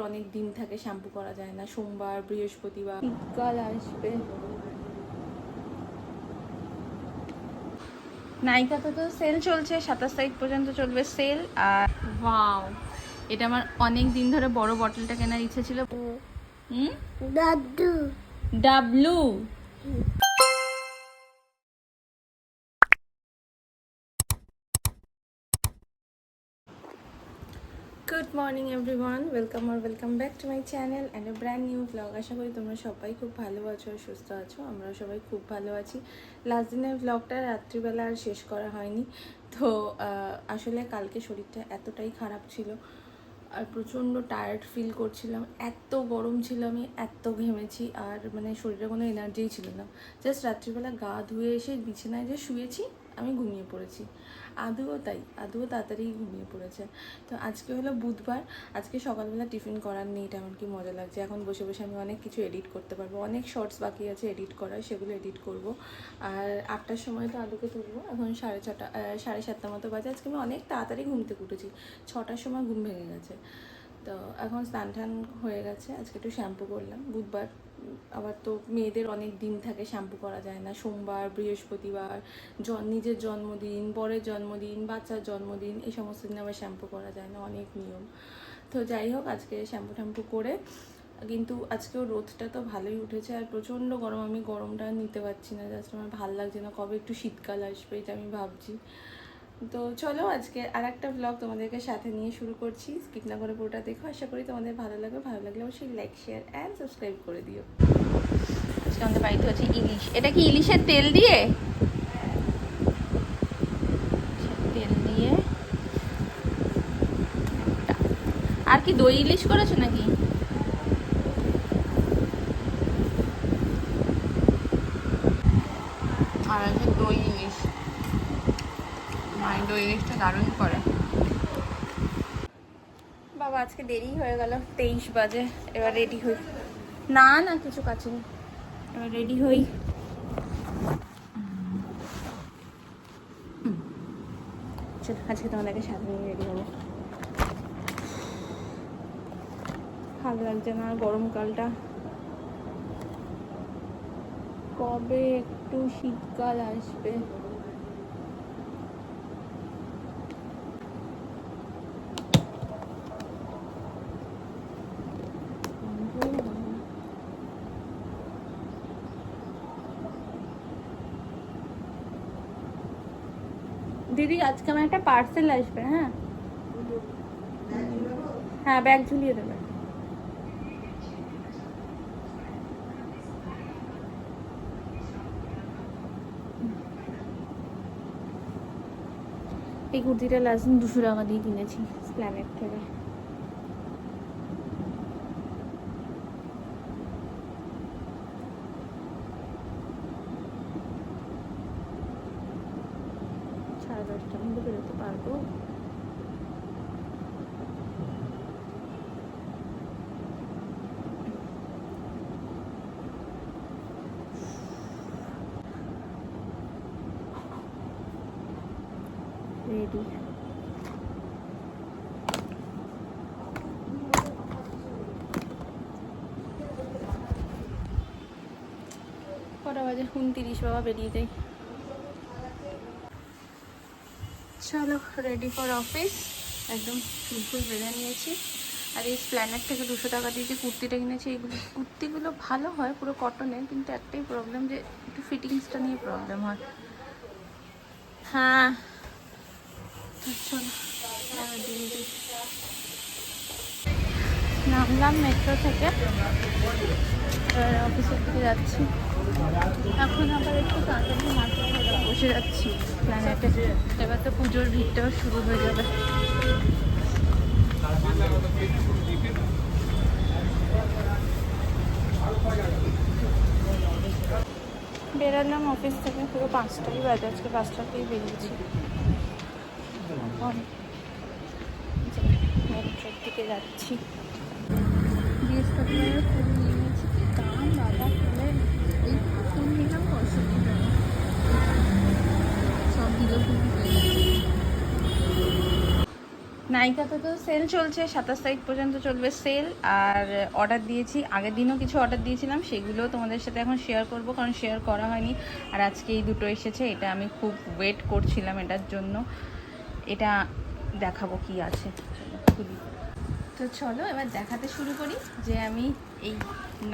অনেক দিন থাকে শ্যাম্পু করা যায় না। সোমবার বৃহস্পতিবার। শীতকাল আসবে। নাইকাতে তো সেল চলছে সাতাশ তারিখ পর্যন্ত চলবে সেল। আর ওয়াও এটা আমার অনেক দিন ধরে বড় বটলটা কেনার ইচ্ছে ছিল। হুম? দাদু ডাবলু good morning everyone welcome R welcome back to my channel and a brand new blog আশা করি তোমরা সবাই খুব ভালো আছো আর সুস্থ আছো। আমরা সবাই খুব ভালো আছি। লাস্ট দিনের ব্লগটা রাত্রিবেলা আর শেষ করা হয়নি। তো আসলে কালকে শরীরটা এতটাই খারাপ ছিল আর প্রচণ্ড টায়ার্ড ফিল করছিলাম। এত গরম ছিল আমি, এত ঘেমেছি আর মানে শরীরে কোনো এনার্জিই ছিল না। জাস্ট রাত্রিবেলা গা ধুয়ে এসে বিছানায় যে শুয়েছি, আমি ঘুমিয়ে পড়েছি। আদুও তাই, আদুও তাড়াতাড়ি ঘুমিয়ে পড়েছে। তো আজকে হলো বুধবার, আজকে সকালবেলা টিফিন করার নেই তেমন কি মজা লাগছে। এখন বসে বসে আমি অনেক কিছু এডিট করতে পারব। অনেক শর্টস বাকি আছে এডিট করার, সেগুলো এডিট করব। আর আটটার সময় তো আদুকে তুলবো। এখন সাড়ে ছটা সাড়ে সাতটা মতো বাজে। আজকে আমি অনেক তাড়াতাড়ি ঘুম থেকে উঠেছি। ছটার সময় ঘুম ভেঙে গেছে। তো এখন স্নান টান হয়ে গেছে, আজকে একটু শ্যাম্পু করলাম। বুধবার, আবার তো মেয়েদের অনেক দিন থাকে শ্যাম্পু করা যায় না। সোমবার, বৃহস্পতিবার নিজের জন্মদিন, বরের জন্মদিন, বাচ্চার জন্মদিন, এই সমস্ত দিন আবার শ্যাম্পু করা যায় না, অনেক নিয়ম। তো যাই হোক, আজকে শ্যাম্পু ট্যাম্পু করে, কিন্তু আজকেও রোদটা তো ভালোই উঠেছে আর প্রচণ্ড গরম। আমি গরমটা নিতে পারছি না, জাস্ট আমার ভালো লাগছে না। কবে একটু শীতকাল আসবে এটা আমি ভাবছি। তো চলো আজকে আর একটা ব্লগ তোমাদেরকে সাথে নিয়ে শুরু করছি। স্কিপ না করে পুরোটা দেখো। আশা করি তোমাদের ভালো লাগবে। ভালো লাগলে অবশ্যই লাইক শেয়ার অ্যান্ড সাবস্ক্রাইব করে দিও। আজকে আমাদের বাড়িতে হচ্ছে ইলিশ। এটা কি ইলিশের তেল দিয়ে? তেল দিয়ে আর কি দই ইলিশ করেছ নাকি আর আছে দই ইলিশ মায়ের দই ইলিশটা দারুণ করে। বাবা, আজকে দেরি হয়ে গেল। তেইশ বাজে, এবার রেডি হই। না না, কিছু কাছে এবার রেডি হই। আজকে তোমাদেরকে সাথে নিয়ে রেডি হব ভালো লাগছে না গরমকালটা কবে একটু শীতকাল আসবে। দিদি, আজকে আমার একটা পার্সেল আসবে হ্যাঁ? হ্যাঁ ব্যাগ ঝুলিয়ে দেবে। এই কুর্তিটা লাস্ট দুশো টাকা দিয়ে কিনেছি স্প্ল্যানেট থেকে সাড়ে দশটার মধ্যে বেরোতে পারব। রেডি কটা বাজে? উনতিরিশ বাবা বেরিয়ে যাই। চলো রেডি ফর অফিস একদম ফুল ফুল বেঁধে নিয়েছি। আর এই স্প্ল্যানার থেকে দুশো টাকা দিয়ে যে কুর্তিটা কিনেছি, এইগুলো কুর্তিগুলো ভালো হয়, পুরো কটনের কিন্তু একটাই প্রবলেম যে একটু ফিটিংসটা নিয়ে প্রবলেম হয়। হ্যাঁ। চলো নামলাম মেট্রো থেকে। অফিসের দিকে যাচ্ছি। এখন আবার একটু তাড়াতাড়ি মাঠে বসে যাচ্ছি এবার তো পুজোর ভিড়টাও শুরু হয়ে যাবে। বেরালাম অফিস থেকে, পুরো পাঁচটাই বাজে, আজকে পাঁচটাতেই বেরিয়েছি। মেট্রোর দিকে যাচ্ছি। বৃহস্পতিবারের ফুল নিয়ে নিয়েছি কি দাম বাবা ফুলের এই ফুল নিলাম পঁয়ষট্টি টাকা সব দিল ফুল পেয়ে যাচ্ছি নাইকাতে তো সেল চলছে, সাতাশ তারিখ পর্যন্ত চলবে সেল আর অর্ডার দিয়েছি, আগের দিনও কিছু অর্ডার দিয়েছিলাম সেগুলো তোমাদের সাথে এখন শেয়ার করব, কারণ শেয়ার করা হয়নি। আর আজকে এই দুটো এসেছে, এটা আমি খুব ওয়েট করছিলাম এটার জন্য। এটা দেখাবো কি আছে। খুলি তো চলো, এবার দেখাতে শুরু করি যে আমি এই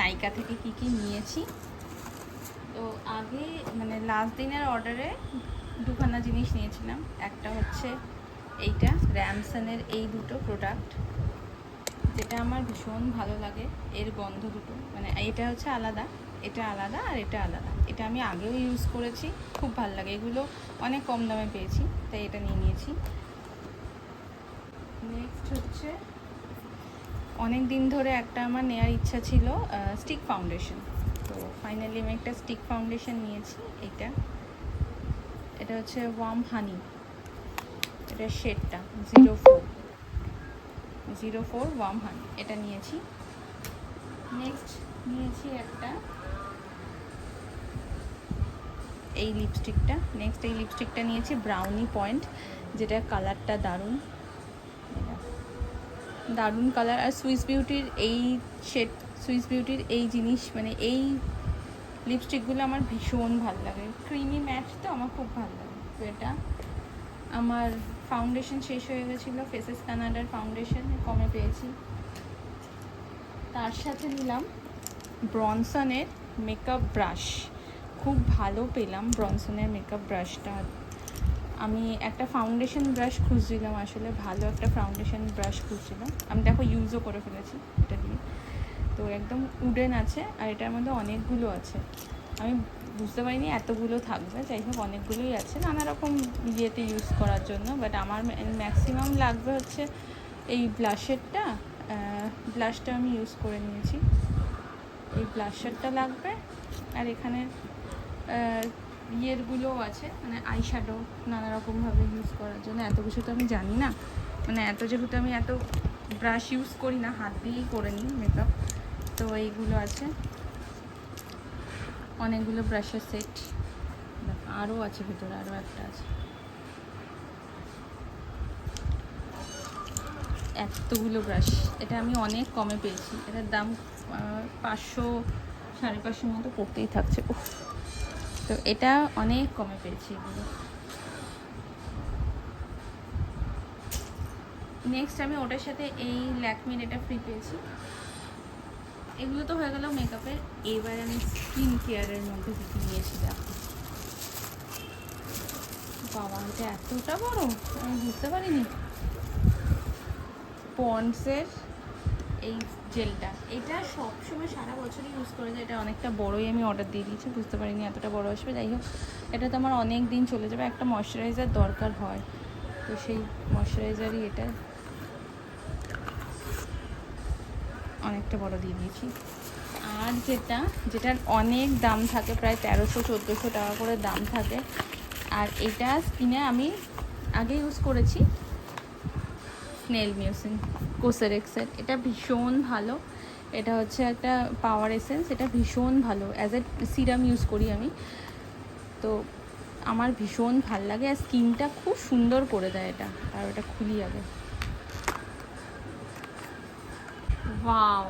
নাইকা থেকে কি কি নিয়েছি। তো আগে মানে লাস্ট দিনের অর্ডারে দুখানা জিনিস নিয়েছিলাম, একটা হচ্ছে এইটা র্যামসনের এই দুটো প্রোডাক্ট যেটা আমার ভীষণ ভালো লাগে, এর গন্ধ দুটো। মানে এটা হচ্ছে আলাদা, এটা আলাদা আর এটা আলাদা। এটা আমি আগেও ইউজ করেছি, খুব ভালো লাগে। এগুলো অনেক কম দামে পেয়েছি, তাই এটা নিয়ে নিয়েছি। নেক্সট হচ্ছে, অনেক দিন ধরে একটা আমার নেওয়ার ইচ্ছা ছিল স্টিক ফাউন্ডেশন তো ফাইনালি আমি একটা স্টিক ফাউন্ডেশন নিয়েছি এটা এটা হচ্ছে ওয়ার্ম হানি এটা শেডটা zero four zero four warm honey এটা নিয়েছি। নেক্সট নিয়েছি একটা। এই লিপস্টিকটা নেক্সট এই লিপস্টিকটা নিয়েছি ব্রাউনি পয়েন্ট যেটা কালারটা দারুণ। দারুণ কালার আর সুইস বিউটির এই শেড সুইস বিউটির এই জিনিস মানে এই লিপস্টিকগুলো আমার ভীষণ ভালো লাগে। ক্রিমি ম্যাট তো আমার খুব ভালো লাগে। তো এটা আমার ফাউন্ডেশন শেষ হয়ে গেছিল ফেসেস কানাডার ফাউন্ডেশন কমে পেয়েছি। তার সাথে নিলাম ব্রনসনের মেকআপ ব্রাশ খুব ভালো পেলাম ব্রনসনের মেকআপ ব্রাশটা আমি একটা ফাউন্ডেশন ব্রাশ খুঁজছিলাম আসলে, ভালো একটা ফাউন্ডেশন ব্রাশ খুঁজছিলাম। আমি দেখো ইউজও করে ফেলেছি এটা দিয়ে। তো একদম উডেন আছে আর এটার মধ্যে অনেকগুলো আছে। আমি বুঝতে পারিনি, এতগুলো থাকবে যাই হোক অনেকগুলোই আছে নানা রকম ইয়েতে ইউজ করার জন্য বাট আমার ম্যাক্সিমাম লাগবে হচ্ছে এই ব্লাশেরটা ব্লাশটা আমি ইউজ করে নিয়েছি। এই ব্লাশারটা লাগবে, আর এখানে ইয়েরগুলোও আছে মানে আই শ্যাডো নানা রকমভাবে ইউজ করার জন্য, এত কিছু তো আমি জানি না মানে এত যেহেতু আমি এত ব্রাশ ইউজ করি না, হাত দিয়েই করে নিই মেকআপ তো এইগুলো আছে। অনেকগুলো ব্রাশের সেট। আরও আছে ভিতরে আরও একটা আছে। এতগুলো ব্রাশ, এটা আমি অনেক কমে পেয়েছি। এটার দাম পাঁচশো, সাড়ে পাঁচশোর মতো পড়তেই থাকছে। তো এটা অনেক কমে পেয়েছি এগুলো। নেক্সট আমি ওটার সাথে এই ল্যাকমির এটা ফ্রি পেয়েছি। এগুলো তো হয়ে গেল মেকআপের এবার আমি স্কিন কেয়ারের মধ্যে কী কী নিয়েছি দেখো। বাবা, এটা এতটা বড়? আমি বুঝতে পারিনি। পন্ডসের এই জেলটা এটা সবসময় সারা বছরই ইউজ করে যায়। এটা অনেকটা বড়ই আমি অর্ডার দিয়ে দিয়েছি। বুঝতে পারিনি এতটা বড় আসবে। যাই হোক, এটা তো আমার অনেক দিন চলে যাবে। একটা ময়শ্চারাইজার দরকার হয়। তো সেই ময়শ্চারাইজারই এটা অনেকটা বড় দিয়ে দিয়েছি। আর যেটা, যেটার অনেক দাম থাকে, প্রায় তেরোশো, চোদ্দোশো টাকা করে দাম থাকে। আর এটা স্কিনে আমি আগে ইউজ করেছি স্নেল মিউসিন কোসারেক্সের এটা ভীষণ ভালো। এটা হচ্ছে একটা পাওয়ার এসেন্স এটা ভীষণ ভালো। অ্যাজ এ সিরাম ইউজ করি আমি। তো আমার ভীষণ ভালো লাগে। আর স্কিনটা খুব সুন্দর করে দেয় এটা। আর ওটা খুলি আগে। ওয়াও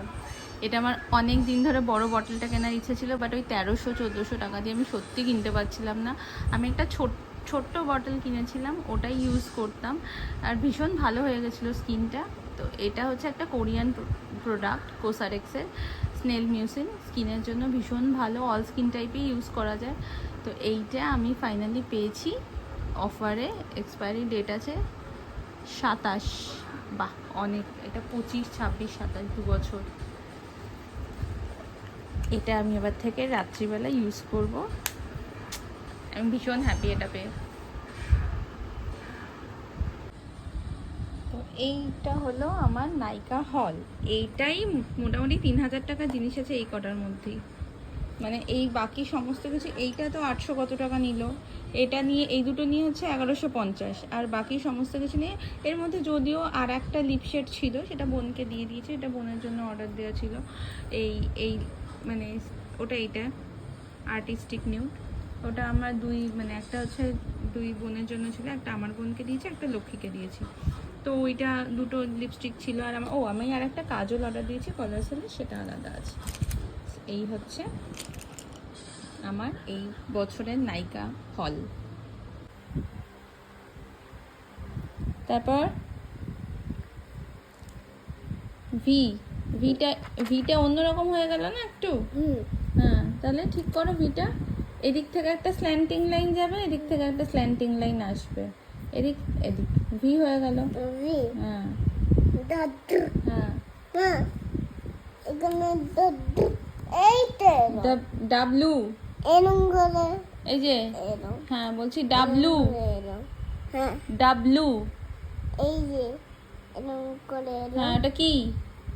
এটা আমার অনেক দিন ধরে বড় বটলটা কেনার ইচ্ছে ছিল বাট ওই তেরোশো, চোদ্দোশো টাকা দিয়ে আমি সত্যি কিনতে পারছিলাম না। আমি একটা ছোট, ছোট্ট বটল কিনেছিলাম, ওটাই ইউজ করতাম। আর ভীষণ ভালো হয়ে গেছিল স্কিনটা তো এটা হচ্ছে একটা কোরিয়ান প্রোডাক্ট কোসারেক্সের স্নেল মিউসিন স্কিনের জন্য ভীষণ ভালো অল স্কিন টাইপে ইউজ করা যায়। তো এইটা আমি ফাইনালি পেয়েছি। অফারে এক্সপায়ারি ডেট আছে। সাতাশ। বাহ, অনেক। এটা পঁচিশ, ছাব্বিশ, সাতাশ, দু বছর। এটা আমি এবার থেকে রাত্রিবেলা ইউজ করব। আমি ভীষণ হ্যাপি এটা পেয়ে। তো এইটা হলো আমার নাইকা হল এইটাই মোটামুটি তিন হাজার টাকা জিনিস আছে এই কটার মধ্যেই। মানে এই বাকি সমস্ত কিছু, এইটা তো আটশো কত টাকা নিল। এটা নিয়ে, এই দুটো নিয়ে হচ্ছে এগারোশো পঞ্চাশ। আর বাকি সমস্ত কিছু নিয়ে, এর মধ্যে যদিও আর একটা লিপশেড ছিল, সেটা বোনকে দিয়ে দিয়েছে, এটা বোনের জন্য অর্ডার দেওয়া ছিল। এই এই মানে ওটা এইটা আর্টিস্টিক নিউড ওটা আমরা দুই মানে একটা হচ্ছে দুই বোনের জন্য ছিল, একটা আমার বোনকে দিয়েছি, একটা লক্ষ্মীকে দিয়েছি। তো ওইটা দুটো লিপস্টিক ছিল, আর আমার, ও, আমি আর একটা কাজল অর্ডার দিয়েছি কলার সেটা আলাদা আছে। এই হচ্ছে আমার এই বছরের নায়িকা হল। তারপর ভি ভিটা ভিটা অন্যরকম হয়ে গেল না একটু? হুম। হ্যাঁ তাহলে ঠিক করো ভিটা। এদিক থেকে একটা স্ল্যান্টিং লাইন যাবে এদিক থেকে একটা স্ল্যান্টিং লাইন আসবে। এদিক এদিক ভি হয়ে গেল। ভি। হ্যাঁ। হ্যাঁ। এইটা ডাব্লু। এই যে হ্যাঁ বলছি ডাব্লু হ্যাঁ। ডাব্লু এই যে এরম করে হ্যাঁ ওটা কি?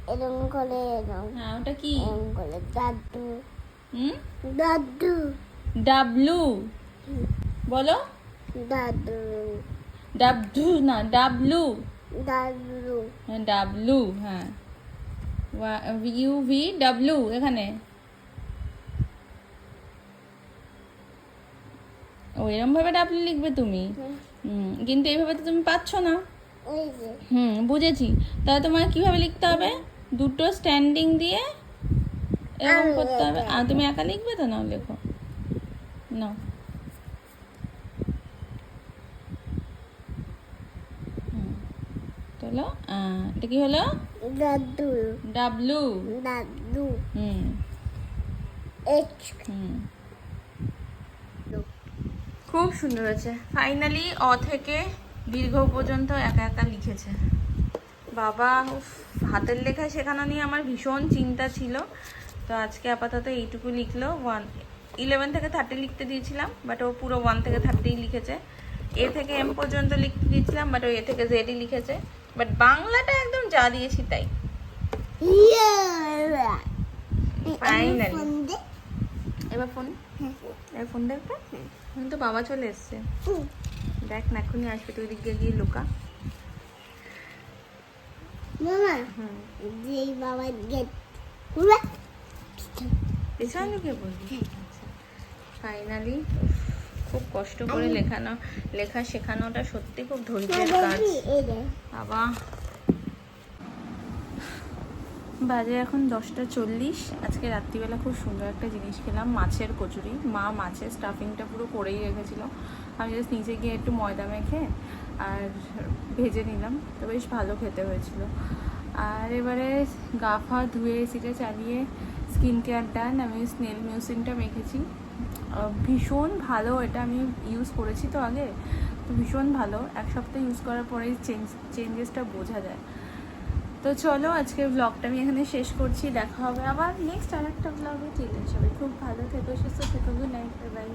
এরম করে এরম। হ্যাঁ ওটা কি? এরম করে দাদু। হুম? দাদু। ডাব্লু বলো। দাদু। ডাবধু না ডাব্লু দাদু। হ্যাঁ ডাব্লু হ্যাঁ। ইউ ভি ডাব্লু এখানে। ও এরম ভাবে ডাব্লু লিখবে তুমি? হুম। কিন্তু এইভাবে তো তুমি পাচ্ছ না। হুম বুঝেছি। তাহলে তোমার কীভাবে লিখতে হবে? দুটো স্ট্যান্ডিং দিয়ে এরকম করতে হবে। আর তুমি একা লিখবে তো? নাও লেখো। নাও। হুম। তো হলো এটা কি হলো? দাদু ডাব্লু। দাদু হুম। এইচ হুম। খুব সুন্দর হয়েছে। ফাইনালি অ থেকে দীর্ঘ পর্যন্ত একা একা লিখেছে। বাবা উফ, হাতের লেখা শেখানো নিয়ে আমার ভীষণ চিন্তা ছিল। তো আজকে আপাতত এইটুকু লিখলো। ওয়ান ইলেভেন থেকে থার্টি লিখতে দিয়েছিলাম বাট ও পুরো ওয়ান থেকে থার্টি লিখেছে। এ থেকে এম পর্যন্ত লিখতে দিয়েছিলাম বাট ও এ থেকে জেডই লিখেছে। বাট বাংলাটা একদম যা দিয়েছি তাই। ফাইনালি এবার ফোন? এবার ফোন দেখবে? এখন তো বাবা চলে এসছে। দেখ না এখনই আসবে তুই দিকে গিয়ে লুকা। মামা যেই বাবা গেট পেছনে লুকিয়ে বলবি ফাইনালি খুব কষ্ট করে লেখানো লেখা শেখানোটা সত্যি খুব ধৈর্যের কাজ। বাবা। বাজে এখন দশটা চল্লিশ। আজকে রাত্রিবেলা খুব সুন্দর একটা জিনিস খেলাম, মাছের কচুরি। মা মাছের স্টাফিংটা পুরো করেই রেখেছিল। আমি জাস্ট নিচে গিয়ে একটু ময়দা মেখে আর ভেজে নিলাম। তো বেশ ভালো খেতে হয়েছিল। আর এবারে গা ফা ধুয়ে এসিটা চালিয়ে স্কিন কেয়ার ডান আমি স্নেল মিউসিনটা মেখেছি। ভীষণ ভালো এটা আমি ইউজ করেছি তো আগে। তো ভীষণ ভালো। এক সপ্তাহ ইউজ করার পরেই চেঞ্জ চেঞ্জেসটা বোঝা যায়। তো চলো আজকের ব্লগটা আমি এখানে শেষ করছি, দেখা হবে আবার নেক্সট আর একটা ব্লগে ঠিক আছে, সবাই খুব ভালো থেকো, সুস্থ থেকো গুড নাইট বাই